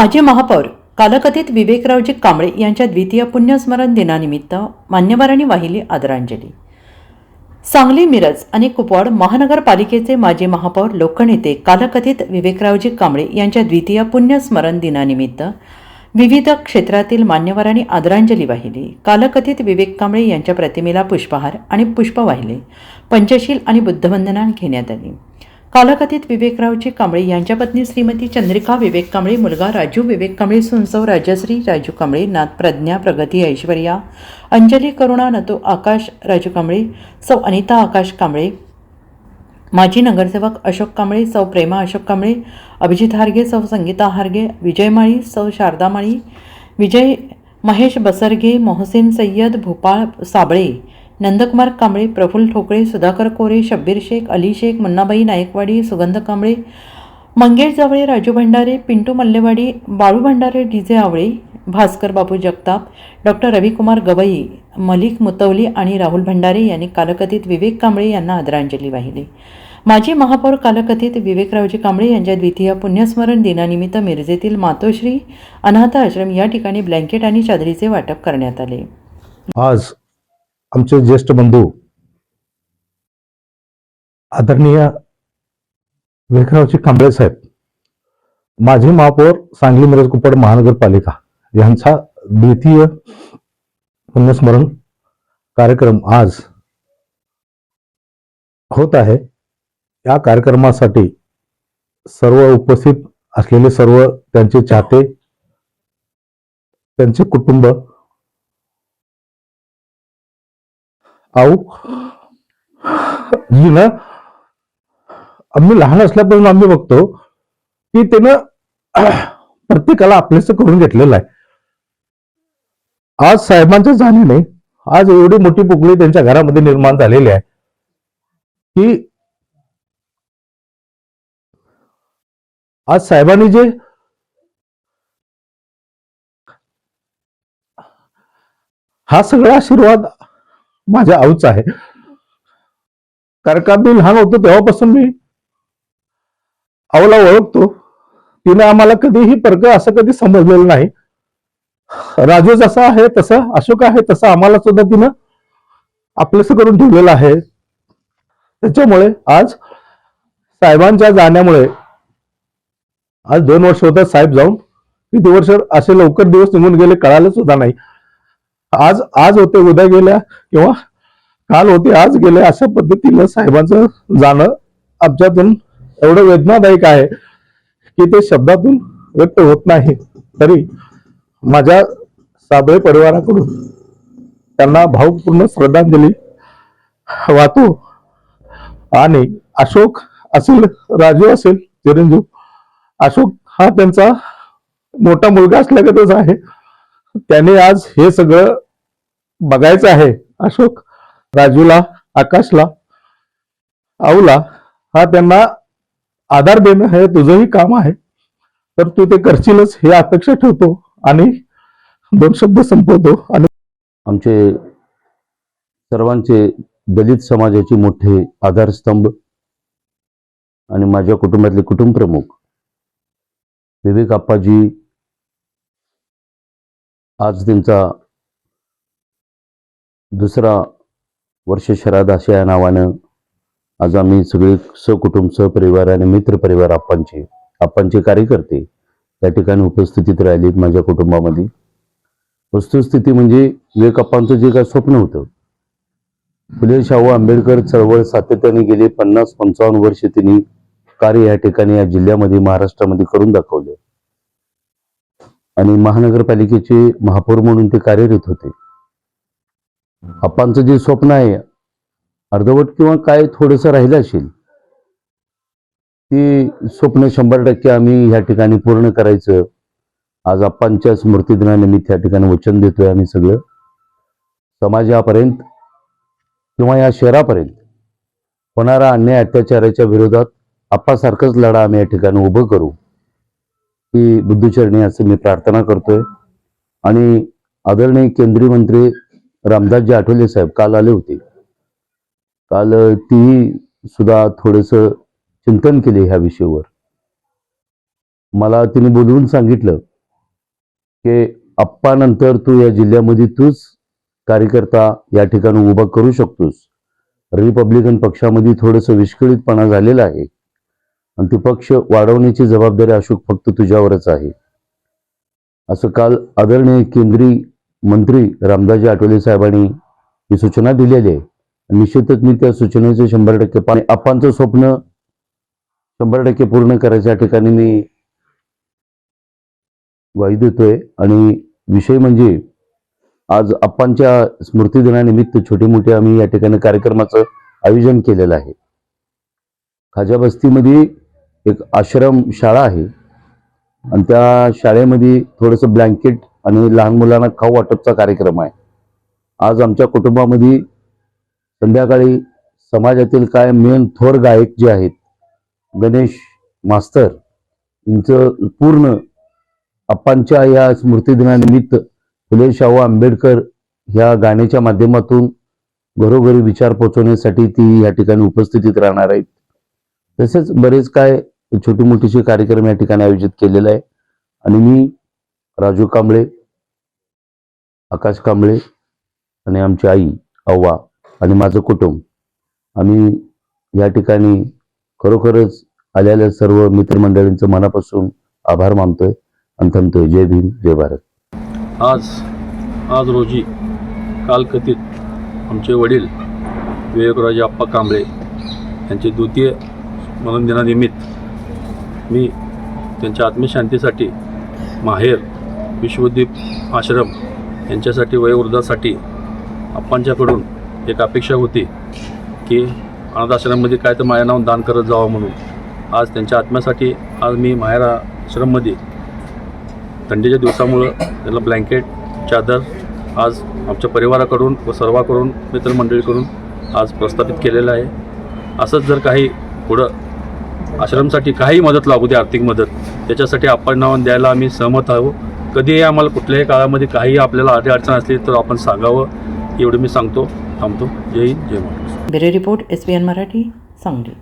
माजी महापौर कालकथित विवेकरावजी कांबळे यांच्या द्वितीय पुण्यस्मरण दिनानिमित्त मान्यवरांनी वाहिली आदरांजली. सांगली मिरज आणि कुपवाड महानगरपालिकेचे माजी महापौर लोकनेते कालकथित विवेकरावजी कांबळे यांच्या द्वितीय पुण्यस्मरण दिनानिमित्त विविध क्षेत्रातील मान्यवरांनी आदरांजली वाहिली. कालकथित विवेक कांबळे यांच्या प्रतिमेला पुष्पहार आणि पुष्प वाहिले. पंचशील आणि बुद्धवंदना घेण्यात आली. कालकथित विवेकरावजी कांबळे यांच्या पत्नी श्रीमती चंद्रिका विवेक कांबळे मुलगा राजू विवेक कांबळे सुनसव राजश्री राजू कांबळे नाथ प्रज्ञा प्रगती ऐश्वर्या अंजली करुणा नतो आकाश राजू कांबळे सौ अनिता आकाश कांबळे माजी नगरसेवक अशोक कांबळे सौ प्रेमा अशोक कांबळे अभिजित हारगे सौ संगीता हारगे विजय माळी सौ शारदा माळी विजय महेश बसरगे मोहसिन सय्यद भोपाळ साबळे नंदकुमार कांबळे प्रफुल्ल ठोकळे सुधाकर कोरे शब्बीर शेख अली शेख मुन्नाबाई नायकवाडी सुगंध कांबळे मंगेश जावळे राजू भंडारे पिंटू मल्लेवाडी बाळू भंडारे डीजे आवळे भास्कर बापू जगताप डॉक्टर रविकुमार गवई मलिक मुतवली आणि राहुल भंडारे यांनी कालकथित विवेक कांबळे यांना आदरांजली वाहिली. माजी महापौर कालकथित विवेकरावजी कांबळे यांच्या द्वितीय पुण्यस्मरण दिनानिमित्त मिरजेतील मातोश्री अनाथ आश्रम या ठिकाणी ब्लँकेट आणि चादरीचे वाटप करण्यात आले. आज आमचे ज्येष्ठ बंधू आदरणीय विवेकरावजी कांबळे साहेब माजी महापौर सांगली मिरज कुपड महानगरपालिका यांचा द्वितीय पुण्यस्मरण कार्यक्रम आज होत आहे. या कार्यक्रमासाठी सर्व उपस्थित असलेले सर्व त्यांचे चाहते त्यांचे कुटुंब आऊ. ही ना आम्ही लहान असल्यापासून आम्ही बघतो की त्यानं प्रत्येकाला आपलेस करून घेतलेलं आहे. आज साहेबांच्या जाणीने आज एवढी मोठी पुकळी त्यांच्या घरामध्ये निर्माण झालेली आहे की आज साहेबांनी जे हा सगळा आशीर्वाद माझ्या आऊच आहे. कारण मी लहान होतो तेव्हापासून मी आऊला ओळखतो. तिने आम्हाला कधीही परक असं कधी समजलेलं नाही. राजू जसा आहे तसं अशोक आहे तसं आम्हाला सुद्धा तिनं आपलंसं करून ठेवलेलं आहे. त्याच्यामुळे आज साहेबांच्या जाण्यामुळे आज दोन वर्ष होतात साहेब जाऊन. किती वर्ष असे लवकर दिवस निघून गेले कळालं सुद्धा नाही. आज आज होते उद्या गेल्या किंवा काल होते आज गेले अशा पद्धतीनं साहेबांचं जाणं आमच्यातून एवढं वेदनादायक आहे की ते शब्दातून व्यक्त होत नाही. तरी माझ्या साबळे परिवाराकडून त्यांना भावपूर्ण श्रद्धांजली वाहतो. आणि अशोक असेल राजू असेल चिरंजीव अशोक हा त्यांचा मोठा मुलगा असल्यागतच आहे. त्याने आज हे सगळं बघायचं आहे. अशोक राजूला आकाशला आऊला हा त्यांना आधार देणं हे तुझंही काम आहे. तर तू ते करशीलच हे अपेक्षा ठेवतो आणि दोन शब्द संपवतो आणि आमचे सर्वांचे दलित समाजाचे मोठे आधारस्तंभ आणि माझ्या कुटुंबातले कुटुंबप्रमुख विवेक आप्पाजी आज त्यांचा दुसरा वर्ष श्राद्ध अशा या नावानं आज आम्ही सगळे सहकुटुंब सहपरिवार आणि मित्रपरिवार आप्पांचे आप्पांचे कार्यकर्ते त्या ठिकाणी उपस्थितीत राहिलेत माझ्या कुटुंबामध्ये. वस्तुस्थिती म्हणजे विवेकाप्पांचं जे काय स्वप्न होतं. फुले शाहू आंबेडकर चळवळ सातत्याने गेले पन्नास पंचावन्न वर्ष त्यांनी कार्य या ठिकाणी या जिल्ह्यामध्ये महाराष्ट्रामध्ये करून दाखवलं. आणि महानगरपालिकेचे महापौर म्हणून ते कार्यरत होते. आप्पांचं जे स्वप्न आहे अर्धवट किंवा काय थोडंसं राहिलं असेल ते स्वप्न शंभर टक्के आम्ही ह्या ठिकाणी पूर्ण करायचं. आज आप्पांच्या स्मृतीदिनानिमित्त या ठिकाणी वचन देतोय आम्ही सगळं. समाजापर्यंत किंवा या शहरापर्यंत होणारा अन्याय अत्याचाराच्या विरोधात आप्पासारखाच लढा आम्ही या ठिकाणी उभं करू. ही बुद्धचरणी असं मी प्रार्थना करतोय. आणि आदरणीय केंद्रीय मंत्री रामदासजी आठवले साहेब काल आले होते. काल तीही सुद्धा थोडंसं चिंतन केले ह्या विषयावर. मला तिने बोलवून सांगितलं की आप्पानंतर तू या जिल्ह्यामध्ये तूच कार्यकर्ता या ठिकाणी उभा करू शकतोस. रिपब्लिकन पक्षामध्ये थोडंसं विस्कळीतपणा झालेला आहे. आणि ते पक्ष वाढवण्याची जबाबदारी अशोक फक्त तुझ्यावरच आहे. असं काल आदरणीय केंद्रीय मंत्री रामदासजी आठवले साहेबांनी ही सूचना दिलेली आहे. निश्चितच मी त्या सूचनेचे शंभर टक्के पाणी आपांचं स्वप्न शंभर टक्के पूर्ण करायच्या ठिकाणी मी ग्वाही देतोय. आणि विषय म्हणजे आज आप्पांच्या स्मृतिदिनानिमित्त छोटे मोठे आम्ही या ठिकाणी कार्यक्रमाचं आयोजन केलेलं आहे. खाजा बस्तीमध्ये एक आश्रम शाळा आहे. आणि त्या शाळेमध्ये थोडंसं ब्लँकेट आणि लहान मुलांना खाऊ वाटपचा कार्यक्रम आहे. आज आमच्या कुटुंबामध्ये संध्याकाळी समाजातील काय मेन थोर गायक जे आहेत गणेश मास्तर यांचं पूर्ण आप्पांच्या या स्मृतिदिनानिमित्त फुले शाहू आंबेडकर ह्या गाण्याच्या माध्यमातून घरोघरी विचार पोचवण्यासाठी ती या ठिकाणी उपस्थितीत राहणार आहेत. तसेच बरेच काय छोटी मोठीचे कार्यक्रम या ठिकाणी आयोजित केलेला आहे. आणि मी राजू कांबळे आकाश कांबळे आणि आमची आई अव्वा आणि माझं कुटुंब. आम्ही या ठिकाणी खरोखरच आलेल्या सर्व मित्रमंडळींचं मनापासून आभार मानतोय आणि थांबतोय. जय भीम जय भारत. आज आज रोजी कालकथित आमचे वडील विवेकराजे आप्पा कांबळे यांचे द्वितीय स्मरणदिनानिमित्त मी त्यांच्या आत्मशांतीसाठी माहेर विश्वदीप आश्रम यांच्यासाठी वयोवृद्धासाठी आप्पांच्याकडून एक अपेक्षा होती की अनाथाश्रममध्ये काय तर माझ्या नाव दान करत जावं म्हणून. आज त्यांच्या आत्म्यासाठी आज मी माहेर आश्रममध्ये थंडीच्या दिवसामुळं त्यांना ब्लँकेट चादर आज आमच्या परिवाराकडून व सर्वाकडून मित्रमंडळीकडून आज प्रस्थापित केलेलं आहे. असंच जर काही पुढं आश्रमसाठी काही मदत लागू दे आर्थिक मदत. त्याच्यासाठी आपण नाव द्यायला आम्ही सहमत आहोत. कधीही आम्हाला कुठल्याही काळामध्ये काही आपल्याला आधी अडचण असली तर आपण सांगावं एवढं मी सांगतो थांबतो. जय हिंद जय Maharashtra. Bureau report S P N Marathi Sangli.